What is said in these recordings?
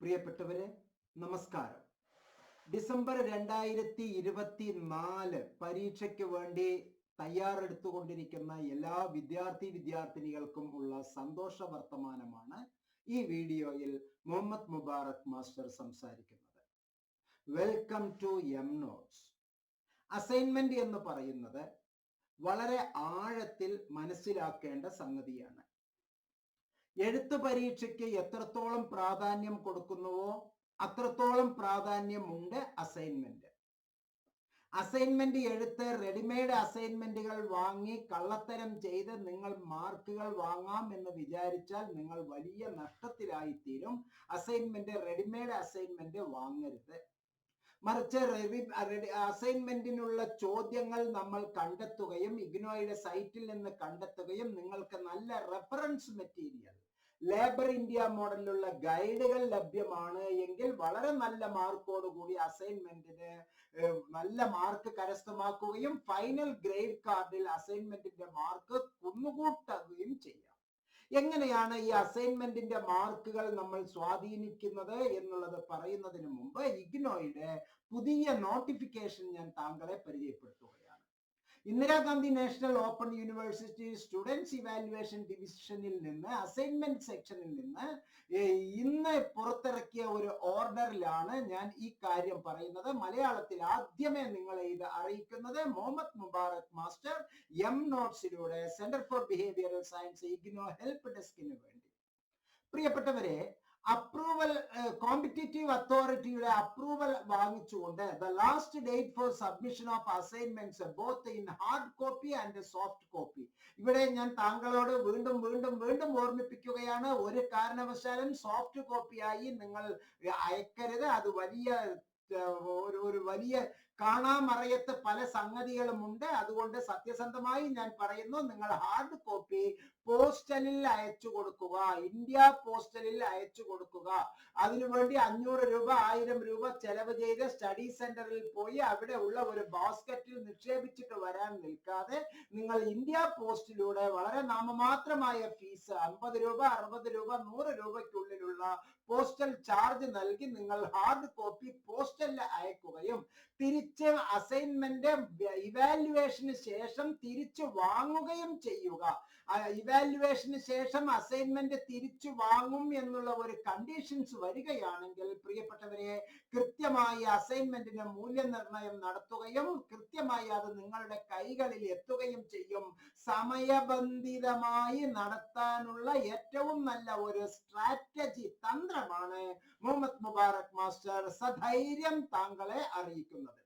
പ്രിയപ്പെട്ടവരെ നമസ്കാരം. ഡിസംബർ രണ്ടായിരത്തി ഇരുപത്തി നാല് പരീക്ഷയ്ക്ക് വേണ്ടി തയ്യാറെടുത്തുകൊണ്ടിരിക്കുന്ന എല്ലാ വിദ്യാർത്ഥി വിദ്യാർത്ഥിനികൾക്കും ഉള്ള സന്തോഷ വർത്തമാനമാണ് ഈ വീഡിയോയിൽ മുഹമ്മദ് മുബാറക് മാസ്റ്റർ സംസാരിക്കുന്നത്. Welcome to M notes assignment എന്ന് പറയുന്നത് വളരെ ആഴത്തിൽ മനസ്സിലാക്കേണ്ട സംഗതിയാണ്. എഴുത്ത് പരീക്ഷയ്ക്ക് എത്രത്തോളം പ്രാധാന്യം കൊടുക്കുന്നുവോ അത്രത്തോളം പ്രാധാന്യമുണ്ട് അസൈൻമെന്റ് അസൈൻമെന്റ് എഴുത്ത് റെഡിമെയ്ഡ് അസൈൻമെന്റുകൾ വാങ്ങി കള്ളത്തരം ചെയ്ത് നിങ്ങൾ മാർക്കുകൾ വാങ്ങാം എന്ന് വിചാരിച്ചാൽ നിങ്ങൾ വലിയ നഷ്ടത്തിലായിത്തീരും. അസൈൻമെന്റ് റെഡിമെയ്ഡ് അസൈൻമെന്റ് വാങ്ങരുത്. മറിച്ച് റെഡി അസൈൻമെന്റിനുള്ള ചോദ്യങ്ങൾ നമ്മൾ കണ്ടെത്തുകയും ഇഗ്നോയുടെ സൈറ്റിൽ നിന്ന് കണ്ടെത്തുകയും നിങ്ങൾക്ക് നല്ല റെഫറൻസ് മെറ്റീരിയൽ ലേബർ ഇന്ത്യ മോഡലിലുള്ള ഗൈഡുകൾ ലഭ്യമാണ്. എങ്കിൽ വളരെ നല്ല മാർക്കോട് കൂടി അസൈൻമെന്റിന് നല്ല മാർക്ക് കരസ്ഥമാക്കുകയും ഫൈനൽ ഗ്രേഡ് കാർഡിൽ അസൈൻമെന്റിന്റെ മാർക്ക് കുന്നുകൂട്ടുകയും ചെയ്യാം. എങ്ങനെയാണ് ഈ അസൈൻമെന്റിന്റെ മാർക്കുകൾ നമ്മൾ സ്വാധീനിക്കുന്നത് എന്നുള്ളത് പറയുന്നതിന് മുമ്പ് ഇഗ്നോയുടെ പുതിയ നോട്ടിഫിക്കേഷൻ ഞാൻ താങ്കളെ പരിചയപ്പെടുത്തുകയാണ്. Indira Gandhi national open university students evaluation ഡിവിഷനിൽ നിന്ന് അസൈൻമെന്റ് സെക്ഷനിൽ നിന്ന് ഇന്ന് പുറത്തിറക്കിയ ഒരു ഓർഡറിലാണ് ഞാൻ ഈ കാര്യം പറയുന്നത്. മലയാളത്തിൽ ആദ്യമേ നിങ്ങളെ ഇത് അറിയിക്കുന്നത് Muhammad Mubarak master M നോട്ട്സിലൂടെ centre for behavioural science IGNOU help ഡെസ്കിന് വേണ്ടി. പ്രിയപ്പെട്ടവരെ അപ്രൂവൽ കോമ്പറ്റേറ്റീവ് അതോറിറ്റിയുടെ അപ്രൂവൽ വാങ്ങിച്ചുകൊണ്ട് the last date for submission of assignments both in hard copy and soft copy ഇവിടെ ഞാൻ താങ്കളോട് വീണ്ടും വീണ്ടും വീണ്ടും ഓർമ്മിപ്പിക്കുകയാണ്. ഒരു കാരണവശാലും സോഫ്റ്റ് കോപ്പിയായി നിങ്ങൾ അയക്കരുത്. അത് വലിയ ഒരു ഒരു വലിയ കാണാമറയത്ത് പല സംഗതികളും ഉണ്ട് അതുകൊണ്ട് സത്യസന്ധമായി ഞാൻ പറയുന്നു നിങ്ങൾ ഹാർഡ് കോപ്പി പോസ്റ്റലിൽ അയച്ചു കൊടുക്കുക. ഇന്ത്യ പോസ്റ്റലിൽ അയച്ചു കൊടുക്കുക. അതിനുവേണ്ടി അഞ്ഞൂറ് രൂപ ആയിരം രൂപ ചെലവ് ചെയ്ത് സ്റ്റഡി സെന്ററിൽ പോയി അവിടെ ഉള്ള ഒരു ബാസ്ക്കറ്റിൽ നിക്ഷേപിച്ചിട്ട് വരാൻ നിൽക്കാതെ നിങ്ങൾ ഇന്ത്യ പോസ്റ്റിലൂടെ വളരെ നാമമാത്രമായ ഫീസ് അമ്പത് രൂപ അറുപത് രൂപ നൂറ് രൂപയ്ക്കുള്ളിലുള്ള പോസ്റ്റൽ ചാർജ് നൽകി നിങ്ങൾ ഹാർഡ് കോപ്പി പോസ്റ്റലിൽ അയക്കുകയും അസൈൻമെന്റ് ഇവാലുവേഷന് ശേഷം തിരിച്ചു വാങ്ങുകയും ചെയ്യുക. ഇവാലുവേഷന് ശേഷം അസൈൻമെന്റ് തിരിച്ചു വാങ്ങും എന്നുള്ള ഒരു കണ്ടീഷൻസ് വരികയാണെങ്കിൽ പ്രിയപ്പെട്ടവരെ കൃത്യമായി അസൈൻമെന്റിന് മൂല്യനിർണയം നടത്തുകയും കൃത്യമായി അത് നിങ്ങളുടെ കൈകളിൽ എത്തുകയും ചെയ്യും. സമയബന്ധിതമായി നടത്താനുള്ള ഏറ്റവും നല്ല ഒരു സ്ട്രാറ്റജി തന്ത്രമാണ് മുഹമ്മദ് മുബാറക് മാസ്റ്റർ സധൈര്യം താങ്കളെ അറിയിക്കുന്നത്.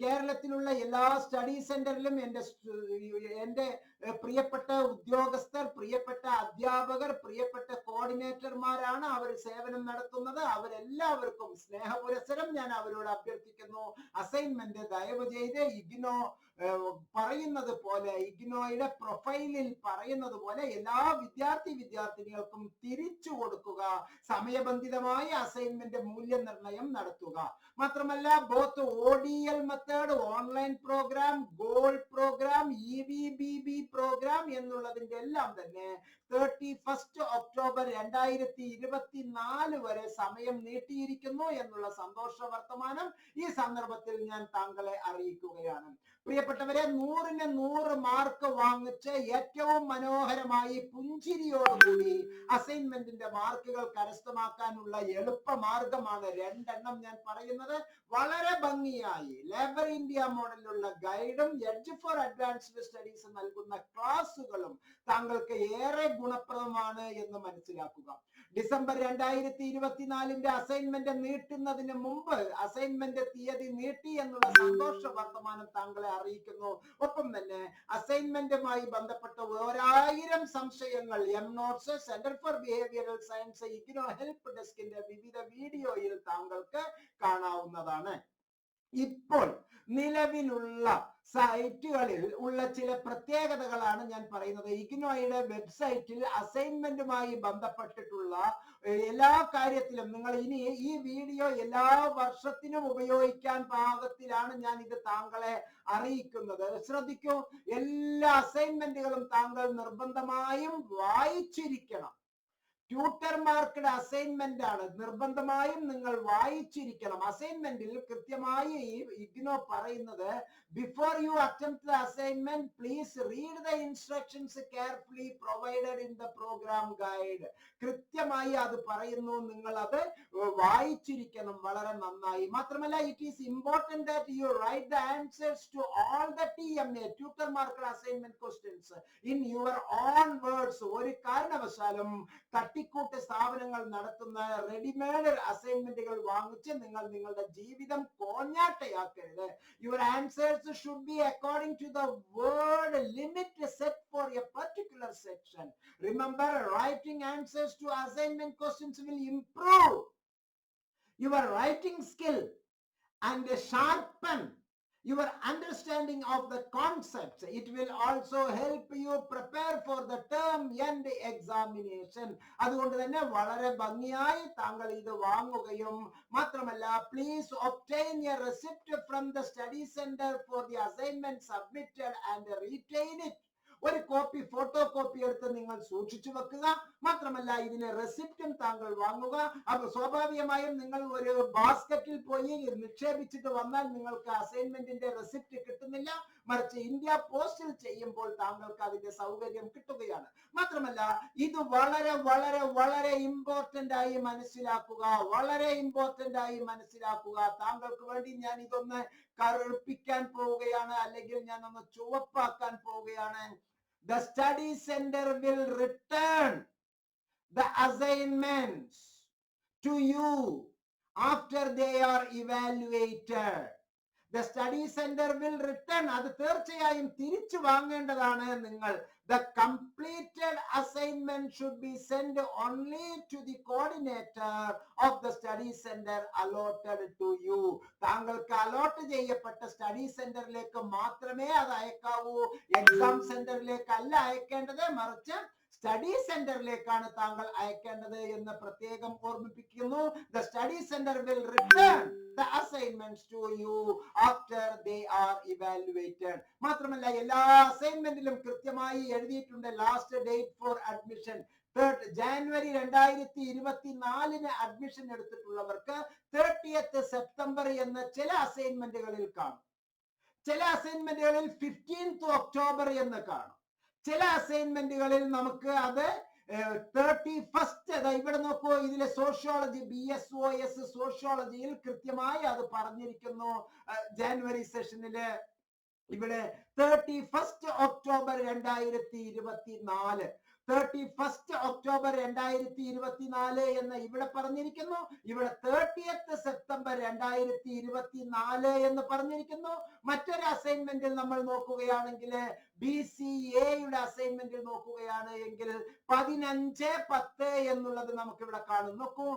കേരളത്തിലുള്ള എല്ലാ സ്റ്റഡി സെന്ററിലും എന്റെ എന്റെ പ്രിയപ്പെട്ട ഉദ്യോഗസ്ഥർ പ്രിയപ്പെട്ട അധ്യാപകർ പ്രിയപ്പെട്ട കോർഡിനേറ്റർമാരാണ് അവർ സേവനം നടത്തുന്നത്. അവരെല്ലാവർക്കും സ്നേഹ പുരസരം ഞാൻ അവരോട് അഭ്യർത്ഥിക്കുന്നു. അസൈൻമെന്റ് ദയവ് ചെയ്ത് ഇഗ്നോ പറയുന്നത് പോലെ ഇഗ്നോയുടെ പ്രൊഫൈലിൽ പറയുന്നത് പോലെ എല്ലാ വിദ്യാർത്ഥി വിദ്യാർത്ഥിനികൾക്കും തിരിച്ചു കൊടുക്കുക. സമയബന്ധിതമായ അസൈൻമെന്റ് മൂല്യനിർണയം നടത്തുക. മാത്രമല്ല both O D L method online programme goal programme E V B B programme എന്നുള്ളതിന്റെ എല്ലാം തന്നെ തേർട്ടി ഫസ്റ്റ് ഒക്ടോബർ രണ്ടായിരത്തി ഇരുപത്തിനാല് വരെ സമയം നീട്ടിയിരിക്കുന്നു എന്നുള്ള സന്തോഷ വർത്തമാനം ഈ സന്ദർഭത്തിൽ ഞാൻ താങ്കളെ അറിയിക്കുകയാണ്. പ്രിയപ്പെട്ടവരെ നൂറിന് നൂറ് മാർക്ക് വാങ്ങിച്ച് ഏറ്റവും മനോഹരമായി പുഞ്ചിരിയോടുകൂടി അസൈൻമെന്റിന്റെ മാർക്കുകൾ കരസ്ഥമാക്കാനുള്ള എളുപ്പ മാർഗമാണ് രണ്ടെണ്ണം ഞാൻ പറയുന്നത്. വളരെ ഭംഗിയായി ലേബർ ഇന്ത്യ മോഡലിലുള്ള ഗൈഡും എഡ്ജ് ഫോർ അഡ്വാൻസ്ഡ് സ്റ്റഡീസ് നൽകുന്ന ക്ലാസുകളും താങ്കൾക്ക് ഏറെ ഗുണപ്രദമാണ് എന്ന് മനസ്സിലാക്കുക. ഡിസംബർ രണ്ടായിരത്തി ഇരുപത്തിനാലിന്റെ അസൈൻമെന്റ് നീട്ടുന്നതിന് മുമ്പ് അസൈൻമെന്റ് തീയതി നീട്ടി എന്നുള്ള സന്തോഷ വർത്തമാനം താങ്കളെ അറിയിക്കുന്നു. ഒപ്പം തന്നെ അസൈൻമെന്റുമായി ബന്ധപ്പെട്ട ഒരായിരം സംശയങ്ങൾ M notes centre for behavioural science IGNOU help ഡെസ്കിന്റെ വിവിധ വീഡിയോയിൽ താങ്കൾക്ക് കാണാവുന്നതാണ്. ഇപ്പോൾ നിലവിലുള്ള സൈറ്റുകളിൽ ഉള്ള ചില പ്രത്യേകതകളാണ് ഞാൻ പറയുന്നത്. ഇഗ്നോയുടെ വെബ്സൈറ്റിൽ അസൈൻമെന്റുമായി ബന്ധപ്പെട്ടിട്ടുള്ള എല്ലാ കാര്യത്തിലും നിങ്ങൾ ഇനി ഈ വീഡിയോ എല്ലാ വർഷത്തിനും ഉപയോഗിക്കാൻ പാകത്തിലാണ് ഞാൻ ഇത് താങ്കളെ അറിയിക്കുന്നത്. ശ്രദ്ധിക്കൂ എല്ലാ അസൈൻമെന്റുകളും താങ്കൾ നിർബന്ധമായും വായിച്ചിരിക്കണം. ട്യൂട്ടർ മാർക്ക്ഡ് അസൈൻമെന്റ് ആണ് നിർബന്ധമായും നിങ്ങൾ വായിച്ചിരിക്കണം. അസൈൻമെന്റിൽ കൃത്യമായി ഇഗ്നോ പറയുന്നത് before you attempt the assignment please read the instructions carefully provided in the programme guide കൃത്യമായി അത് പറയുന്നു. നിങ്ങൾ അത് വായിച്ചിരിക്കണം. വളരെ നന്നായി. മാത്രമല്ല it is important that you write the answers to all the T M A tutor marked assignment questions in your own words ഒരു കാരണവശാലും തട്ടിക്കൂട്ട് സ്ഥാപനങ്ങൾ നടത്തുന്ന റെഡിമെയ്ഡ് അസൈൻമെന്റുകൾ വാങ്ങിച്ച് നിങ്ങൾ നിങ്ങളുടെ ജീവിതം കോഞ്ഞാട്ടയാക്കരുത്. Your answers should be according to the word limit set for a particular section remember writing answers to assignment questions will improve your writing skill and sharpen your understanding of the concepts. It will also help you prepare for the term end examination. അതുകൊണ്ട് തന്നെ വളരെ ഭംഗിയായി താങ്കൾ ഇത് വാങ്ങുകയും മാത്രമല്ല please obtain a receipt from the study centre for the assignment submitted and retain it ഒരു copy photocopy എടുത്ത് നിങ്ങൾ സൂക്ഷിച്ചു വെക്കുക. മാത്രമല്ല ഇതിന് റെസിപ്റ്റും താങ്കൾ വാങ്ങുക. അപ്പൊ സ്വാഭാവികമായും നിങ്ങൾ ഒരു ബാസ്ക്കറ്റിൽ പോയി നിക്ഷേപിച്ചിട്ട് വന്നാൽ നിങ്ങൾക്ക് അസൈൻമെന്റിന്റെ റെസിപ്റ്റ് കിട്ടുന്നില്ല. മറിച്ച് ഇന്ത്യ പോസ്റ്റിൽ ചെയ്യുമ്പോൾ താങ്കൾക്ക് അതിന്റെ സൗകര്യം കിട്ടുകയാണ്. മാത്രമല്ല ഇത് വളരെ വളരെ വളരെ ഇമ്പോർട്ടന്റ് ആയി മനസ്സിലാക്കുക. വളരെ ഇമ്പോർട്ടന്റ് ആയി മനസ്സിലാക്കുക. താങ്കൾക്ക് വേണ്ടി ഞാൻ ഇതൊന്ന് കറുപ്പിക്കാൻ പോവുകയാണ്. അല്ലെങ്കിൽ ഞാൻ ഒന്ന് ചുവപ്പാക്കാൻ പോവുകയാണ്. The study center will return the assignments to you after they are evaluated the study center will return അത് തീർച്ചയായും തിരിച്ചു വാങ്ങേണ്ടതാണ് നിങ്ങൾ the completed assignment should be sent only to the coordinator of the study center allotted to you താങ്കൾക്ക് allot ചെയ്യപ്പെട്ട study സെന്ററിലേക്ക് മാത്രമേ അത് അയക്കാവൂ exam സെന്ററിലേക്ക് അല്ല അയക്കേണ്ടത് മറിച്ച് സ്റ്റഡി സെന്ററിലേക്കാണ് താങ്കൾ അയക്കേണ്ടത് എന്ന് പ്രത്യേകം ഓർമ്മിപ്പിക്കുന്നു. The study centre will return the assignments to you after they are evaluated മാത്രമല്ല എല്ലാ അസൈൻമെന്റിലും കൃത്യമായി എഴുതിയിട്ടുണ്ട്. Last date for admission third January രണ്ടായിരത്തി ഇരുപത്തിനാലിന് അഡ്മിഷൻ എടുത്തിട്ടുള്ളവർക്ക് തേർട്ടിയത്ത് സെപ്റ്റംബർ എന്ന ചില അസൈൻമെന്റുകളിൽ കാണും. ചില അസൈൻമെന്റുകളിൽ ഫിഫ്റ്റീൻത്ത് ഒക്ടോബർ എന്ന് കാണും. ചില അസൈൻമെന്റുകളിൽ നമുക്ക് അത് തേർട്ടി ഫസ്റ്റ് ഇവിടെ നോക്കൂ ഇതിലെ sociology B S O S സോഷ്യോളജിയിൽ കൃത്യമായി അത് പറഞ്ഞിരിക്കുന്നു. ജാനുവരി സെഷനിൽ ഇവിടെ തേർട്ടി ഫസ്റ്റ് ഒക്ടോബർ രണ്ടായിരത്തി ഇരുപത്തി നാല് തേർട്ടി ഫസ്റ്റ് ഒക്ടോബർ രണ്ടായിരത്തി ഇരുപത്തിനാല് എന്ന് ഇവിടെ പറഞ്ഞിരിക്കുന്നു. ഇവിടെ തേർട്ടിയത്ത് സെപ്റ്റംബർ രണ്ടായിരത്തി ഇരുപത്തിനാല് എന്ന് പറഞ്ഞിരിക്കുന്നു. മറ്റൊരു അസൈൻമെന്റിൽ നമ്മൾ നോക്കുകയാണെങ്കിൽ ബി സി എയുടെ അസൈൻമെന്റിൽ നോക്കുകയാണ് എങ്കിൽ പതിനഞ്ച് പത്ത് എന്നുള്ളത് നമുക്ക് ഇവിടെ കാണും. നോക്കൂ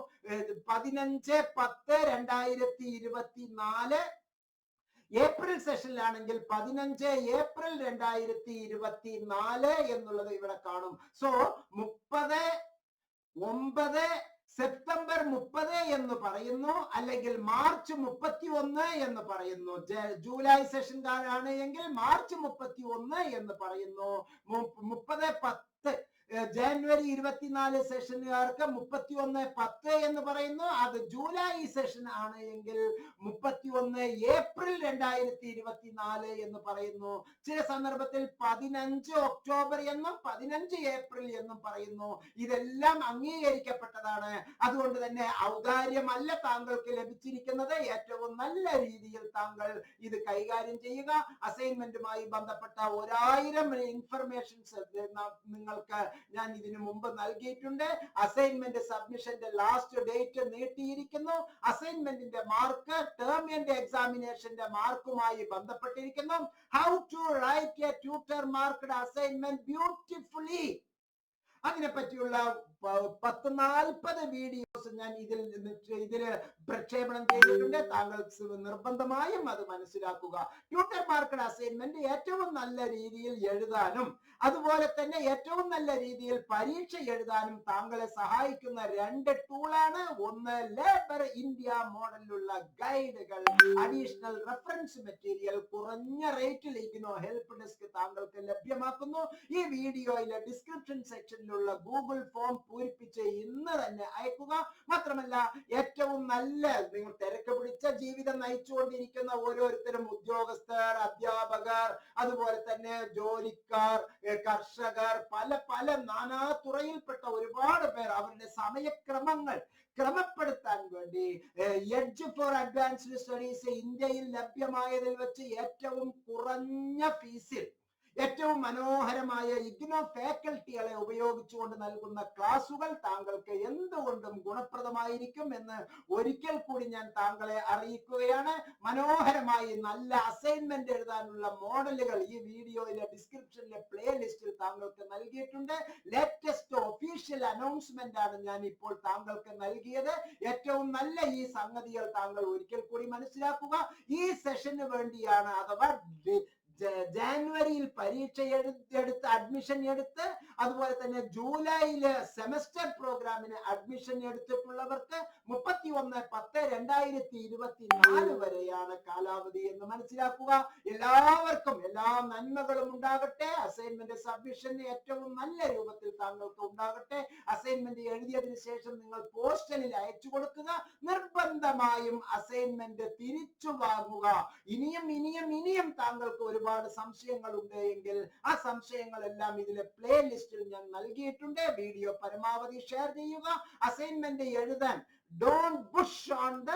പതിനഞ്ച് പത്ത് രണ്ടായിരത്തി ഇരുപത്തിനാല് ഏപ്രിൽ സെഷനിലാണെങ്കിൽ പതിനഞ്ച് ഏപ്രിൽ രണ്ടായിരത്തി ഇരുപത്തി നാല് എന്നുള്ളത് ഇവിടെ കാണും. സോ മുപ്പത് ഒമ്പത് സെപ്റ്റംബർ മുപ്പത് എന്ന് പറയുന്നു. അല്ലെങ്കിൽ മാർച്ച് മുപ്പത്തി ഒന്ന് എന്ന് പറയുന്നു. ജൂലൈ സെഷൻ സെഷൻകാരാണ് എങ്കിൽ മാർച്ച് മുപ്പത്തി ഒന്ന് എന്ന് പറയുന്നു. മുപ്പത് പത്ത് ജാനുവരി ഇരുപത്തിനാല് സെഷനുകാർക്ക് മുപ്പത്തി ഒന്ന് പത്ത് എന്ന് പറയുന്നു. അത് ജൂലൈ സെഷൻ ആണ് എങ്കിൽ മുപ്പത്തി ഒന്ന് ഏപ്രിൽ രണ്ടായിരത്തി ഇരുപത്തിനാല് എന്ന് പറയുന്നു. ചില സന്ദർഭത്തിൽ പതിനഞ്ച് ഒക്ടോബർ എന്നും പതിനഞ്ച് ഏപ്രിൽ എന്നും പറയുന്നു. ഇതെല്ലാം അംഗീകരിക്കപ്പെട്ടതാണ്. അതുകൊണ്ട് തന്നെ ഔദാര്യമല്ല താങ്കൾക്ക് ലഭിച്ചിരിക്കുന്നത്. ഏറ്റവും നല്ല രീതിയിൽ താങ്കൾ ഇത് കൈകാര്യം ചെയ്യുക. അസൈൻമെന്റുമായി ബന്ധപ്പെട്ട ഒരായിരം ഇൻഫർമേഷൻസ് നിങ്ങൾക്ക് ഞാൻ ഇതിനു മുമ്പ് നൽകിയിട്ടുണ്ട്. അസൈൻമെന്റ് സബ്മിഷന്റെ ലാസ്റ്റ് ഡേറ്റ് നീട്ടിയിരിക്കുന്നു. അസൈൻമെന്റിന്റെ മാർക്ക് ടേം ആൻഡ് എക്സാമിനേഷന്റെ മാർക്കുമായി ബന്ധപ്പെട്ടിരിക്കുന്നു. How to write a tutor marked assignment beautifully അതിനെ പറ്റിയുള്ള പത്ത് നാൽപ്പത് വീഡിയോസ് ഞാൻ ഇതിൽ ഇതിൽ പ്രക്ഷേപണം ചെയ്തിട്ടുണ്ട്. താങ്കൾ നിർബന്ധമായും അത് മനസ്സിലാക്കുക. ട്യൂട്ടർ മാർക്കഡ് അസൈൻമെന്റ് ഏറ്റവും നല്ല രീതിയിൽ എഴുതാനും അതുപോലെ തന്നെ ഏറ്റവും നല്ല രീതിയിൽ പരീക്ഷ എഴുതാനും താങ്കളെ സഹായിക്കുന്ന രണ്ട് ടൂളാണ്. ഒന്ന് ലേബർ ഇന്ത്യ മോഡലിലുള്ള ഗൈഡുകൾ. അഡീഷണൽ റെഫറൻസ് മെറ്റീരിയൽ കുറഞ്ഞ റേറ്റിൽ ഹെൽപ്പ് ഡെസ്ക് താങ്കൾക്ക് ലഭ്യമാക്കുന്നു. ഈ വീഡിയോയിലെ ഡിസ്ക്രിപ്ഷൻ സെക്ഷനിലുള്ള ഗൂഗിൾ ഫോം പൂരിപ്പിച്ച് ഇന്ന് തന്നെ അയക്കുക. മാത്രമല്ല ഏറ്റവും നല്ല നിങ്ങൾ തിരക്ക് പിടിച്ച ജീവിതം നയിച്ചുകൊണ്ടിരിക്കുന്ന ഓരോരുത്തരും ഉദ്യോഗസ്ഥർ അധ്യാപകർ അതുപോലെ തന്നെ ജോലിക്കാർ കർഷകർ പല പല നാനാ തുറയിൽപ്പെട്ട ഒരുപാട് പേർ അവരുടെ സമയക്രമങ്ങൾ ക്രമപ്പെടുത്താൻ വേണ്ടി എഡ്ജ് ഫോർ അഡ്വാൻസ്ഡ് സ്റ്റഡീസ് ഇന്ത്യയിൽ ലഭ്യമായതിൽ വെച്ച് ഏറ്റവും കുറഞ്ഞ ഫീസിൽ ഏറ്റവും മനോഹരമായ ഇഗ്നോ ഫാക്കൽറ്റികളെ ഉപയോഗിച്ചുകൊണ്ട് നൽകുന്ന ക്ലാസുകൾ താങ്കൾക്ക് എന്തുകൊണ്ടും ഗുണപ്രദമായിരിക്കും എന്ന് ഒരിക്കൽ കൂടി ഞാൻ താങ്കളെ അറിയിക്കുകയാണ്. മനോഹരമായി നല്ല അസൈൻമെന്റ് എഴുതാനുള്ള മോഡലുകൾ ഈ വീഡിയോയിലെ ഡിസ്ക്രിപ്ഷനിലെ പ്ലേലിസ്റ്റിൽ താങ്കൾക്ക് നൽകിയിട്ടുണ്ട്. ലേറ്റസ്റ്റ് ഒഫീഷ്യൽ അനൗൺസ്മെന്റ് ആണ് ഞാൻ ഇപ്പോൾ താങ്കൾക്ക് നൽകിയത്. ഏറ്റവും നല്ല ഈ സംഗതികൾ താങ്കൾ ഒരിക്കൽ കൂടി മനസ്സിലാക്കുക. ഈ സെഷന് വേണ്ടിയാണ് അഥവാ ജാനുവരിയിൽ പരീക്ഷ എടുത്ത് അഡ്മിഷൻ എടുത്ത് അതുപോലെ തന്നെ ജൂലൈയിൽ സെമസ്റ്റർ പ്രോഗ്രാമിന് അഡ്മിഷൻ എടുത്തിട്ടുള്ളവർക്ക് മുപ്പത്തി ഒന്ന് പത്ത് രണ്ടായിരത്തി ഇരുപത്തി നാല് വരെയാണ് കാലാവധി എന്ന് മനസ്സിലാക്കുക. എല്ലാവർക്കും എല്ലാ നന്മകളും ഉണ്ടാകട്ടെ. അസൈൻമെന്റ് സബ്മിഷൻ ഏറ്റവും നല്ല രൂപത്തിൽ താങ്കൾക്ക് ഉണ്ടാകട്ടെ. അസൈൻമെന്റ് എഴുതിയതിനു ശേഷം നിങ്ങൾ പോസ്റ്റലിൽ അയച്ചു കൊടുക്കുക. നിർബന്ധമായും അസൈൻമെന്റ് തിരിച്ചു വാങ്ങുക. ഇനിയും ഇനിയും ഇനിയും താങ്കൾക്ക് ഒരുപാട് സംശയങ്ങൾ ഉണ്ട് എങ്കിൽ ആ സംശയങ്ങളെല്ലാം ഇതിലെ പ്ലേ ലിസ്റ്റിൽ ഞാൻ നൽകിയിട്ടുണ്ട്. വീഡിയോ പരമാവധി ഷെയർ ചെയ്യുക. അസൈൻമെന്റ് എഴുതാൻ don't bush on the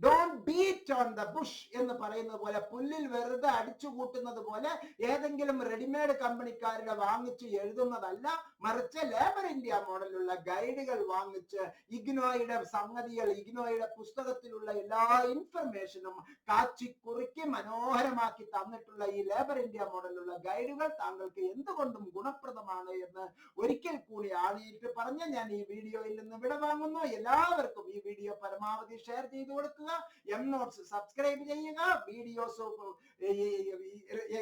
don't beat on the bush എന്ന് പറയുന്നത് പോലെ പുല്ലിൽ വെറുതെ അടിച്ചു കൂട്ടുന്നത് പോലെ ഏതെങ്കിലും റെഡിമെയ്ഡ് കമ്പനിക്കാരുടെ വാങ്ങിച്ച് എഴുതുന്നതല്ല മറിച്ച് ലേബർ ഇന്ത്യ മോഡലുള്ള ഗൈഡുകൾ വാങ്ങിച്ച് ഇഗ്നോയുടെ സംഗതികൾ ഇഗ്നോയുടെ പുസ്തകത്തിലുള്ള എല്ലാ ഇൻഫർമേഷനും കാച്ചി കുറുക്കി മനോഹരമാക്കി തന്നിട്ടുള്ള ഈ ലേബർ ഇന്ത്യ മോഡലുള്ള ഗൈഡുകൾ താങ്കൾക്ക് എന്തുകൊണ്ടും ഗുണപ്രദമാണ് എന്ന് ഒരിക്കൽ കൂടി ആണിയിട്ട് പറഞ്ഞ് ഞാൻ ഈ വീഡിയോയിൽ നിന്ന് വിട വാങ്ങുന്നു എല്ലാവർക്കും ഈ വീഡിയോ പരമാവധി ഷെയർ ചെയ്തു കൊടുക്കുക. എം നോട്ട്സ് സബ്സ്ക്രൈബ് ചെയ്യുക വീഡിയോസ്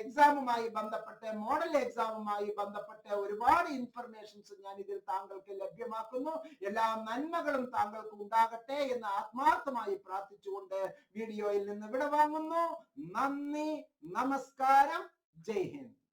എക്സാമുമായി ബന്ധപ്പെട്ട് മോഡൽ എക്സാമുമായി ബന്ധപ്പെട്ട് ഒരുപാട് ഇൻഫർമേഷൻസ് ഞാൻ ഇതിൽ താങ്കൾക്ക് ലഭ്യമാക്കുന്നു. എല്ലാ നന്മകളും താങ്കൾക്ക് ഉണ്ടാകട്ടെ എന്ന് ആത്മാർത്ഥമായി പ്രാർത്ഥിച്ചുകൊണ്ട് വീഡിയോയിൽ നിന്ന് വിടവാങ്ങുന്നു. നന്ദി നമസ്കാരം. ജയ് ഹിന്ദ്.